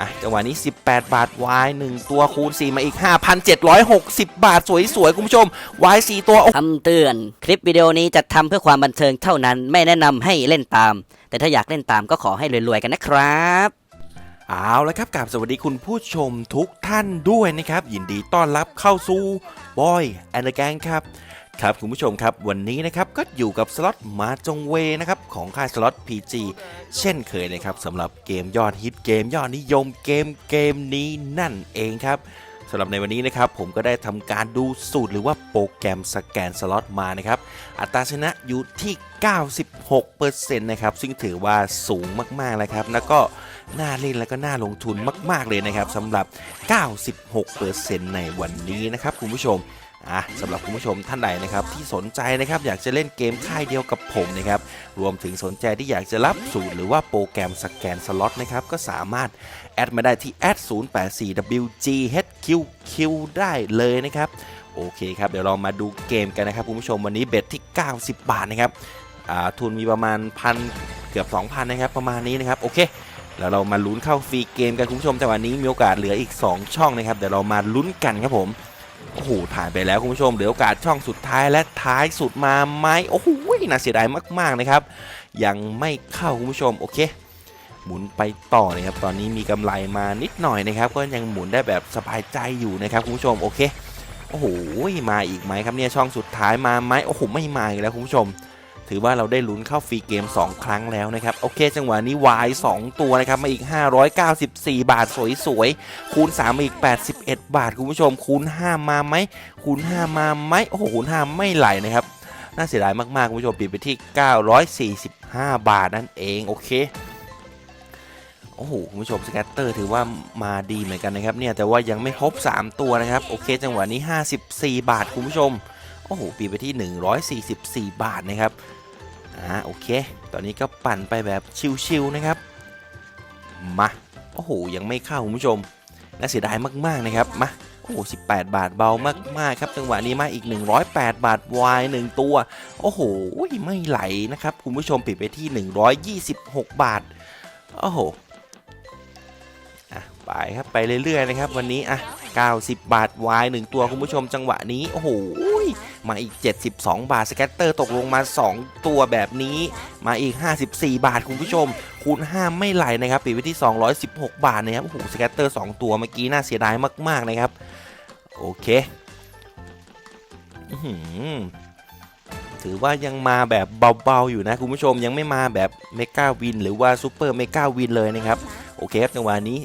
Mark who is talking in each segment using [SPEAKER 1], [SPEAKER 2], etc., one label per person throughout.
[SPEAKER 1] อะจังหวะนี้ 18 บาทวาย1ตัวคูณ 4 มาอีก 5,760 บาท สวยๆ คุณผู้ชมวาย4ตัว
[SPEAKER 2] คำเตือน คลิปวิดีโอนี้จัดทำเพื่อความบันเทิงเท่านั้น ไม่แนะนำให้เล่นตาม แต่ถ้าอยากเล่นตามก็ขอให้รวยๆ กันนะครับ
[SPEAKER 1] เอาละครับกับสวัสดีคุณผู้ชมทุกท่านด้วยนะครับ ยินดีต้อนรับเข้าสู่บอยแอนด์แกงครับ ครับคุณผู้ชมครับวันนี้นะครับก็อยู่กับสล็อตมาจงเวนะครับของค่ายสล็อต PG เช่นเคยนะครับสำหรับเกมยอดฮิตเกมยอดนิยมเกมเกมนี้นั่นเองครับสำหรับในวันนี้นะครับผมก็ได้ทำการดูสูตรหรือว่าโปรแกรมสแกนสล็อตมานะครับอัตราชนะอยู่ที่ 96%นะครับซึ่งถือว่าสูงมากๆเลยครับแล้วก็น่าเล่นแล้วก็น่าลงทุนมาก ๆเลยนะครับสำหรับ 96%ในวันนี้นะครับคุณผู้ชมอะสำหรับคุณผู้ชมท่านใดนะครับที่สนใจนะครับอยากจะเล่นเกมค่ายเดียวกับผมนะครับรวมถึงสนใจที่อยากจะรับสูตรหรือว่าโปรแกรมสแกนสล็อตนะครับก็สามารถแอดมาได้ที่ @084wghqq ได้เลยนะครับโอเคครับเดี๋ยวเรามาดูเกมกันนะครับคุณผู้ชมวันนี้เบ็ดที่ 90 บาทนะครับอ่าทุนมีประมาณพันเกือบ 2,000นะครับประมาณนี้นะครับโอเคแล้วเรามาลุ้นเข้าฟรีเกมกันคุณผู้ชมแต่วันนี้มีโอกาสเหลืออีก 2 ช่องนะครับเดี๋ยวเรามาลุ้นกันครับผม โอ้โหผ่านไปแล้วคุณผู้ชมเหลือโอกาสช่องสุดท้ายและท้ายสุดมาไหมโอ้โหน่าเสียดายมากๆนะครับ ยังไม่เข้าคุณผู้ชมโอเค หมุนไปต่อนะครับตอนนี้มีกำไรมานิดหน่อยนะครับ ก็ยังหมุนได้แบบสบายใจอยู่นะครับคุณผู้ชมโอเคโอ้โหมาอีกไหมครับเนี่ยช่องสุดท้ายมาไหมโอ้โหไม่มาอีกแล้วคุณผู้ชม ถือว่าเราได้ลุ้นเข้าฟรีเกม 2 ครั้งแล้วนะครับ โอเค จังหวะนี้วาย 2 ตัวนะครับ มาอีก 594 บาทสวยๆ คูณ 3 มาอีก 81 บาท คุณผู้ชม คูณ 5 มาไหม คูณ 5 มาไหม โอ้โห คูณ 5 ไม่ไหลนะครับ น่าเสียดายมากๆ คุณผู้ชมปิดไปที่ 945 บาทนั่นเอง โอเคโอ้โหคุณผู้ชมสแกตเตอร์ถือว่ามาดีเหมือนกันนะครับเนี่ยแต่ว่ายังไม่ครบ 3 ตัวนะครับ โอเค จังหวะนี้ 54 บาทคุณผู้ชม โอ้โหปีไปที่ 144 บาทนะครับอ่าโอเค ตอนนี้ก็ปั่นไปแบบชิวๆนะครับ มาโอ้โหยังไม่เข้าคุณผู้ชมน่าเสียดายมากๆนะครับมาโอ้โห18 บาทเบามากๆครับจังหวะนี้มาอีก 108 บาทวาย1ตัว โอ้โหไม่ไหลนะครับคุณผู้ชมปิดไปที่ 126 บาทโอ้โหอะไปครับไปเรื่อยๆนะครับ วันนี้อะ90 บาทวาย1ตัวคุณผู้ชมจังหวะนี้โอ้โห มาอีก 72 บาทสแกตเตอร์ตกลงมา 2 ตัวแบบนี้มาอีก 54 บาทคุณผู้ชม คูณ 5 ไม่ไหลนะครับปิดไว้ที่ 216 บาทนะครับโอ้โหสแกตเตอร์ 2 ตัวเมื่อกี้น่าเสียดายมาก ๆ นะครับ โอเคถือว่ายังมาแบบเบา ๆ อยู่นะ คุณผู้ชมยังไม่มาแบบเมกาวินหรือว่าซูเปอร์เมกาวินเลยนะครับ โอเคครับจังหวะนี้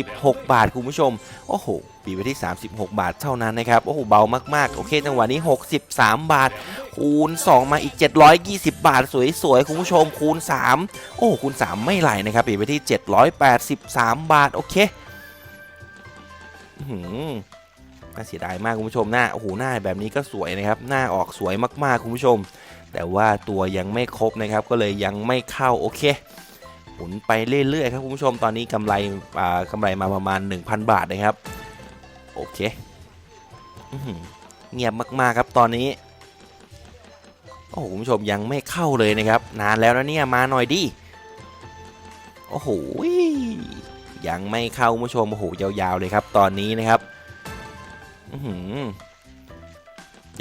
[SPEAKER 1] 36 บาทคุณผู้ชม โอ้โหปีไปที่ 36 บาทเท่านั้นนะครับ โอ้โห เบามากๆ โอเคจังหวะนี้ 63 บาท คูณ 2 มาอีก 720 บาท สวยๆ คุณผู้ชม คูณ 3 โอ้คูณ 3 ไม่ไหลนะครับปีไปที่ 783 บาท โอเคหือน่าเสียดายมากคุณผู้ชม หน้า โอ้โห หน้าแบบนี้ก็สวยนะครับ หน้าออกสวยมากๆ คุณผู้ชม แต่ว่าตัวยังไม่ครบนะครับ ก็เลยยังไม่เข้า โอเค หมุนไปเรื่อยๆครับคุณผู้ชมตอนนี้กำไรอ่ากำไรมาประมาณ 1,000 บาทนะครับ โอเคเงียบมากๆครับตอนนี้โอ้โหคุณผู้ชมยังไม่เข้าเลยนะครับ นานแล้วนะเนี่ยมาหน่อยดิโอ้โหยังไม่เข้าคุณผู้ชมโอ้โหยาวๆเลยครับ ตอนนี้นะครับ อื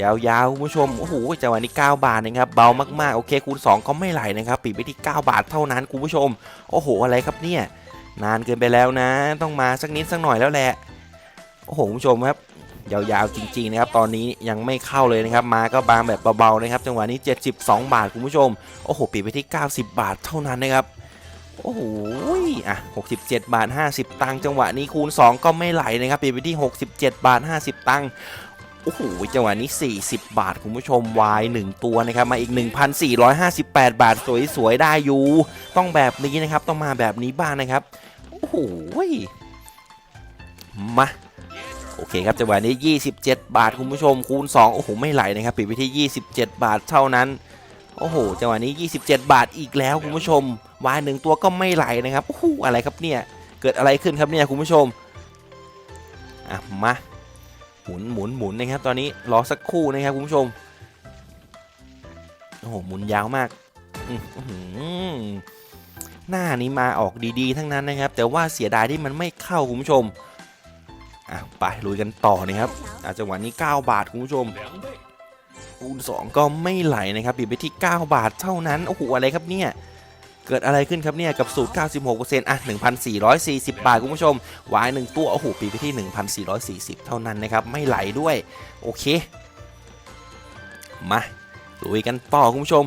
[SPEAKER 1] ยาวๆคุณผู้ชมโอ้โหจังหวะนี้ 9 บาทนะครับเบามากๆโอเคคูณ2ก็ไม่ไหลนะครับปิดไปที่ 9 บาทเท่านั้นคุณผู้ชม โอ้โหอะไรครับเนี่ยนานเกินไปแล้วนะ ต้องมาสักนิดสักหน่อยแล้วแหละโอ้โหคุณผู้ชมครับยาวๆจริงๆนะครับตอนนี้ยังไม่เข้าเลยนะครับมาก็บางแบบเบาๆนะครับจังหวะนี้ 72 บาทคุณผู้ชมโอ้โหปิดไปที่ 90 บาทเท่านั้นนะครับโอ้โหอะ67 บาท 50 ตังค์จังหวะนี้คูณ 2 ก็ไม่ไหลนะครับปิดไปที่ 67 บาท 50 ตังค์ โอ้โหจังหวะนี้ 40 บาท คุณผู้ชมวาย1ตัวนะครับ มาอีก 1,458 บาท สวยๆ ได้อยู่ ต้องแบบนี้นะครับ ต้องมาแบบนี้บ้างนะครับ โอ้โหมา โอเคครับจังหวะนี้ 27 บาท คุณผู้ชม คูณ 2 โอ้โห ไม่ไหลนะครับ ปิดไปที่ 27 บาทเท่านั้น โอ้โห จังหวะนี้ 27 บาทอีกแล้ว คุณผู้ชม วายหนึ่งตัวก็ไม่ไหลนะครับ โอ้โห อะไรครับเนี่ย เกิดอะไรขึ้นครับเนี่ย คุณผู้ชม อะ มา หมุนหมุนหมุนนะครับตอนนี้รอสักครู่นะครับคุณผู้ชมโอ้โหหมุนยาวมากหน้านี้มาออกดีๆ ทั้งนั้นนะครับ แต่ว่าเสียดายที่มันไม่เข้าคุณผู้ชมอะไปลุยกันต่อนะครับอะจังหวะนี้ 9 บาทคุณผู้ชมคูณ2ก็ไม่ไหลนะครับปิดไปที่ 9 บาทเท่านั้นโอ้โหอะไรครับเนี่ย เกิดอะไรขึ้นครับเนี่ย กับสูตร 96%อะ 1,440 บาท คุณผู้ชม วายหนึ่งตัวโอ้โหปีไปที่ 1,440 เท่านั้นนะครับ ไม่ไหลด้วย โอเค มาลุยกันต่อ คุณผู้ชม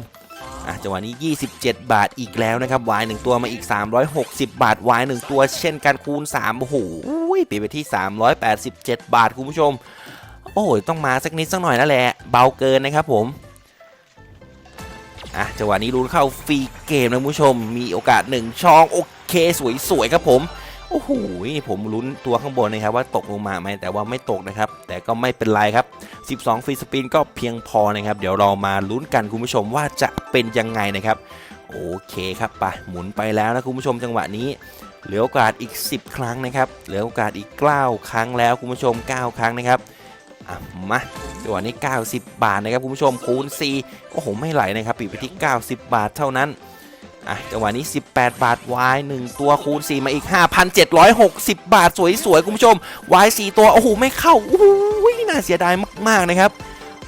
[SPEAKER 1] อะจังหวะนี้ 27 บาทอีกแล้วนะครับวายหนึ่งตัวมาอีก 360 บาทวายหนึ่งตัวเช่นกันคูณ3โอ้โหปีไปที่ 387 บาท คุณผู้ชม โอ้ยต้องมาสักนิดสักหน่อยแล้วแหละ เบาเกินนะครับผม อะจังหวะนี้ลุ้นเข้าฟรีเกมนะคุณผู้ชม มีโอกาสหนึ่งช่องโอเคสวยๆครับผมโอ้โหผมลุ้นตัวข้างบนนะครับว่าตกลงมาไหมแต่ว่าไม่ตกนะครับ แต่ก็ไม่เป็นไรครับ 12 ฟรีสปินก็เพียงพอนะครับ เดี๋ยวเรามาลุ้นกันคุณผู้ชมว่าจะเป็นยังไงนะครับ โอเคครับไปหมุนไปแล้วนะคุณผู้ชมจังหวะนี้ เหลือโอกาสอีก 10 ครั้งนะครับ เหลือโอกาสอีก 9 ครั้งแล้วคุณผู้ชม 9 ครั้งนะครับ อะมาจังหวะนี้ 90 บาทนะครับคุณผู้ชมคูณ 4 โอ้โห ไม่ไหลนะครับปิดไปที่ 90 บาทเท่านั้นอะจังหวะนี้ 18 บาทวาย1ตัวคูณ 4 มาอีก 5,760 บาทสวยๆคุณผู้ชมวาย4ตัว โอ้โห ไม่เข้าโอ้โหน่าเสียดายมากๆนะครับ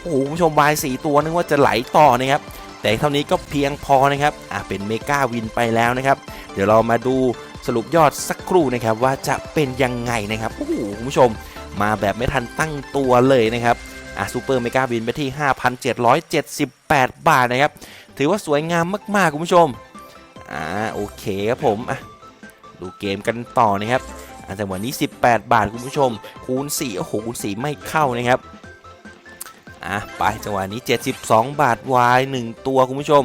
[SPEAKER 1] โอ้โหคุณผู้ชมวาย4ตัวนึกว่าจะไหลต่อนะครับแต่เท่านี้ก็เพียงพอนะครับอะเป็นเมกาวินไปแล้วนะครับ เดี๋ยวเรามาดูสรุปยอดสักครู่นะครับว่าจะเป็นยังไงนะครับโอ้โหคุณผู้ชม มาแบบไม่ทันตั้งตัวเลยนะครับอะซูเปอร์เมกาวินไปที่ 5,778 บาทนะครับ ถือว่าสวยงามมาก ๆ คุณผู้ชม อ่า โอเคครับผมอะดูเกมกันต่อนะครับอะจังหวะนี้ 18 บาทคุณผู้ชม คูณ 4 โอ้โห คูณ 4 ไม่เข้านะครับ อะ ไปจังหวะนี้ 72 บาทวาย 1 ตัวคุณผู้ชม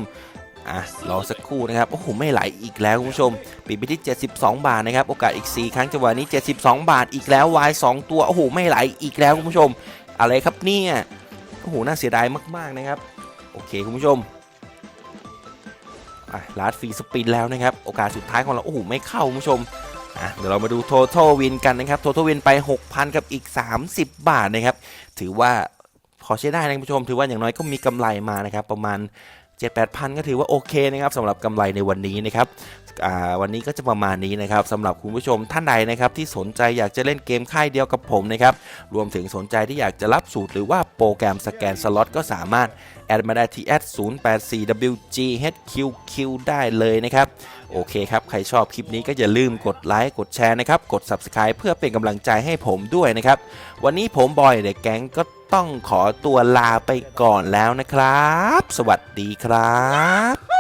[SPEAKER 1] อะรอสักครู่นะครับ โอ้โห ไม่ไหลอีกแล้วคุณผู้ชม ปิดไปที่ 72 บาทนะครับ โอกาสอีก 4 ครั้งจังหวะนี้ 72 บาทอีกแล้ววาย2ตัว โอ้โห ไม่ไหลอีกแล้วคุณผู้ชม อะไรครับเนี่ย โอ้โห น่าเสียดายมาก ๆ นะครับ โอเคคุณผู้ชมอะลาดฟรีสปินแล้วนะครับ โอกาสสุดท้ายของเรา โอ้โห ไม่เข้าคุณผู้ชมอะเดี๋ยวเรามาดู Total Win กันนะครับ Total Win ไป 6,000 กับอีก 30 บาทนะครับ ถือว่าพอใช้ได้นะคุณผู้ชม ถือว่าอย่างน้อยก็มีกำไรมานะครับ ประมาณ 7-8พันก็ถือว่าโอเคนะครับสำหรับกำไรในวันนี้นะครับวันนี้ก็จะประมาณนี้นะครับสำหรับคุณผู้ชมท่านใดนะครับที่สนใจอยากจะเล่นเกมค่ายเดียวกับผมนะครับรวมถึงสนใจที่อยากจะรับสูตรหรือว่าโปรแกรมสแกนสล็อตก็สามารถแอดมาได้ที่ 084wghqq ได้เลยนะครับโอเคครับ ใครชอบคลิปนี้ก็อย่าลืมกดไลค์ กดแชร์นะครับ กด Subscribe เพื่อเป็นกำลังใจให้ผมด้วยนะครับ วันนี้ผมบอยเด็กแก๊งก็ ต้องขอตัวลาไปก่อนแล้วนะครับ สวัสดีครับ